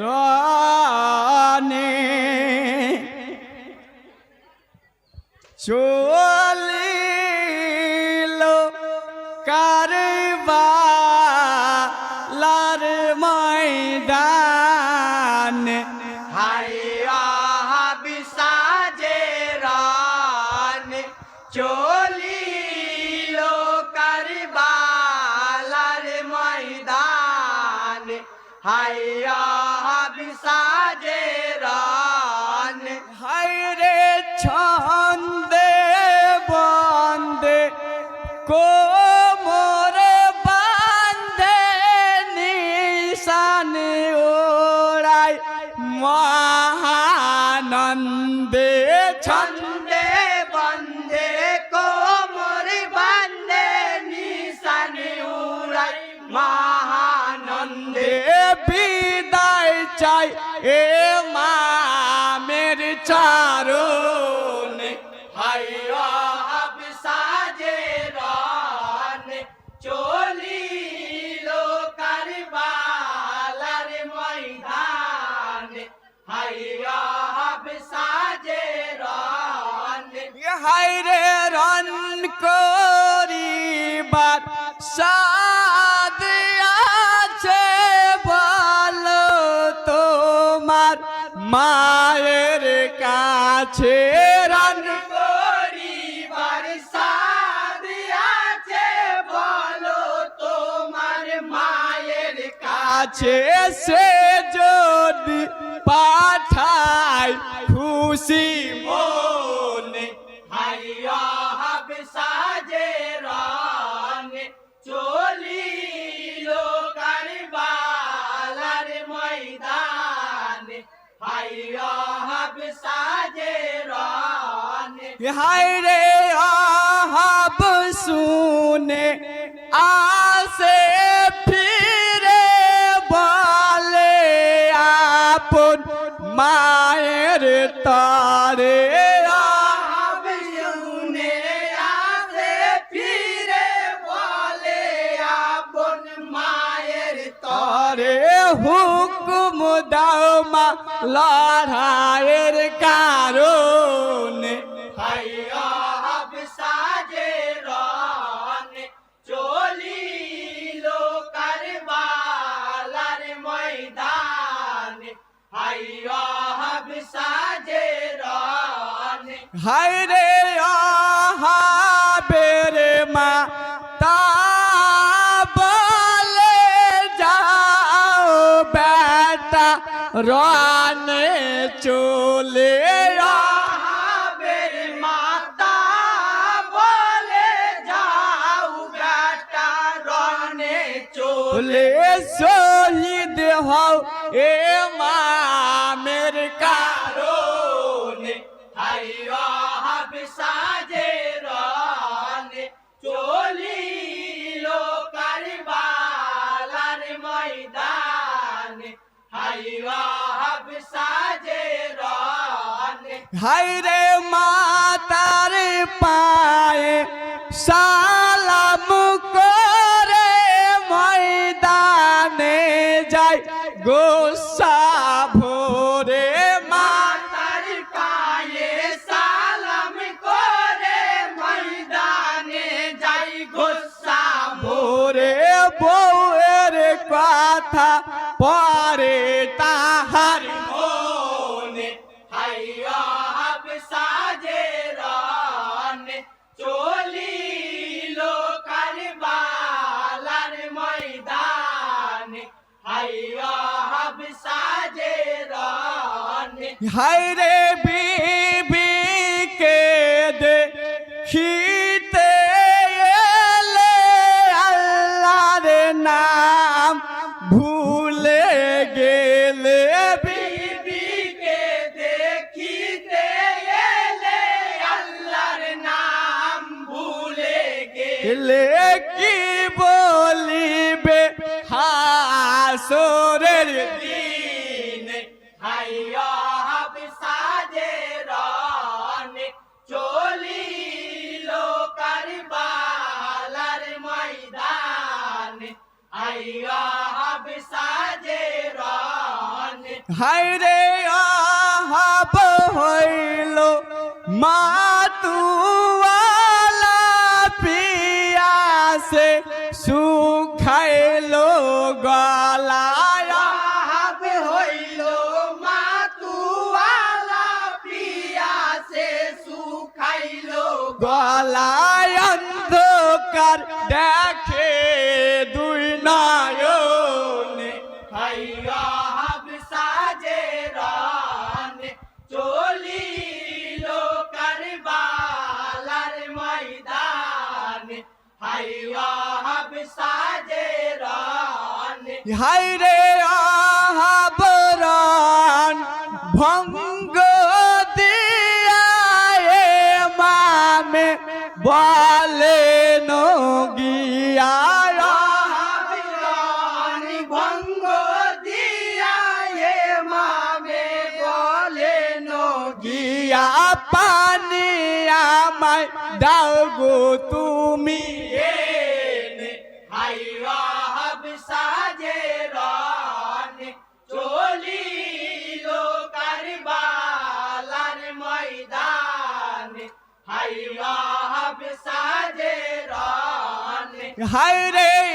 রানে চলিল কোমর বান্ধে নিশান ওড়াই মহানন্দে ছন্দে বন্দে কোমর বান্দে নিশান উড়াই মহানন্দে বিদায় চাই এ কাছে রান করিবার সাদ আছে বলো তোমার মায়ের কাছে। সে যদি পাঠায় খুশি মনে। তারে। আহাব শুনে আসে ফিরে বলে আপন মায়ের তরে তারে। হুকুম দাও মা লড়াইয়ের কারণ। রান হায়রে আহাবের মা তা বলে যাও বেটা রানে চলে চলে শহীদ হও এ হায়রে মাতার পায়ে সালাম করে ময়দানে যাই গোসা ভোরে কথা পরে তাহার মনে। হাইয়া সাজে রানে চলিল কারবালার ময়দানে। হাইয়া সাজে রানে। হায়রে বিবি, কে দেখিতে হাসরের দিন হাইয়া হাইরে আহাব হইল মাতুয়ালা দেখে দুই নয়নে। হাইয়া হাব সাজে রান চলিল কারবালার ময়দান। হাইয়া হাব সাজে রান হাইরে আহাবরান আমায় দাও গো তুমি। চলিল কারবালার ময়দান। হাইওয়া সাজে রান হাইরে মাম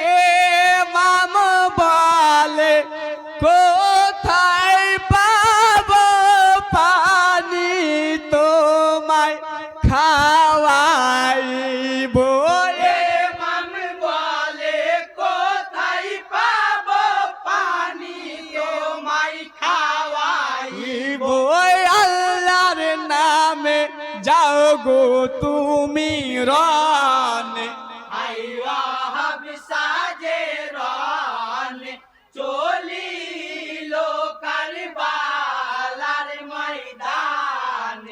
তুমি রনে। আইয়া হাব সাজে রান। চলিল কারবালার ময়দান।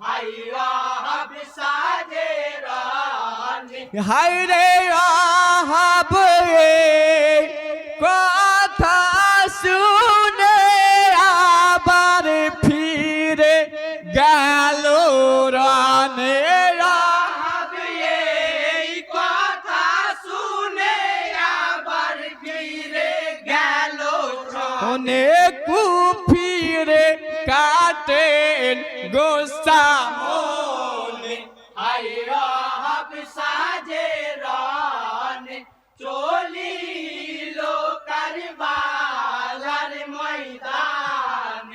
আইয়া হাব সাজে রান। হাইরে আহাব অনেক ফিরে কাটেন গোসা। মনে আইয়া হাব সাজে রান। চলিল কারবালার ময়দান।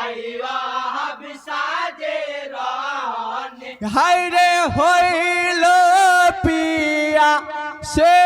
আইয়া হাব সাজে রান। হাইরে হইল পিয়া শের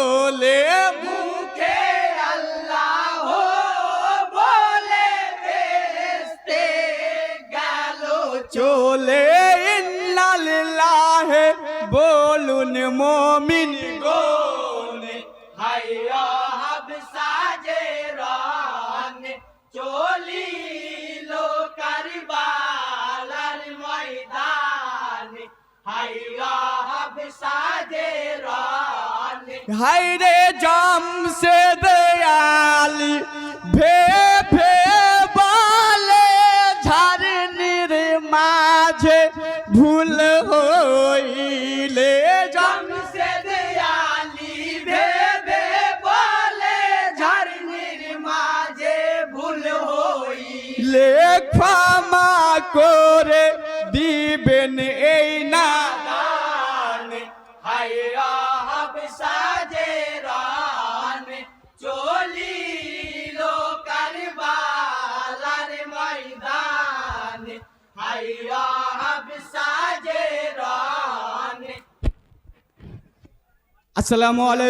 চলে হাইরে জামসে দয়ালি ভে ভে বলে ঝারনির মাঝে ভুল হইলে জাম জমসে দেয়ালি ভেবে বলে ঝরনির মাঝে ভুল হই ক্ষমা করে দিবেন এই না আসসালামু আলাইকুম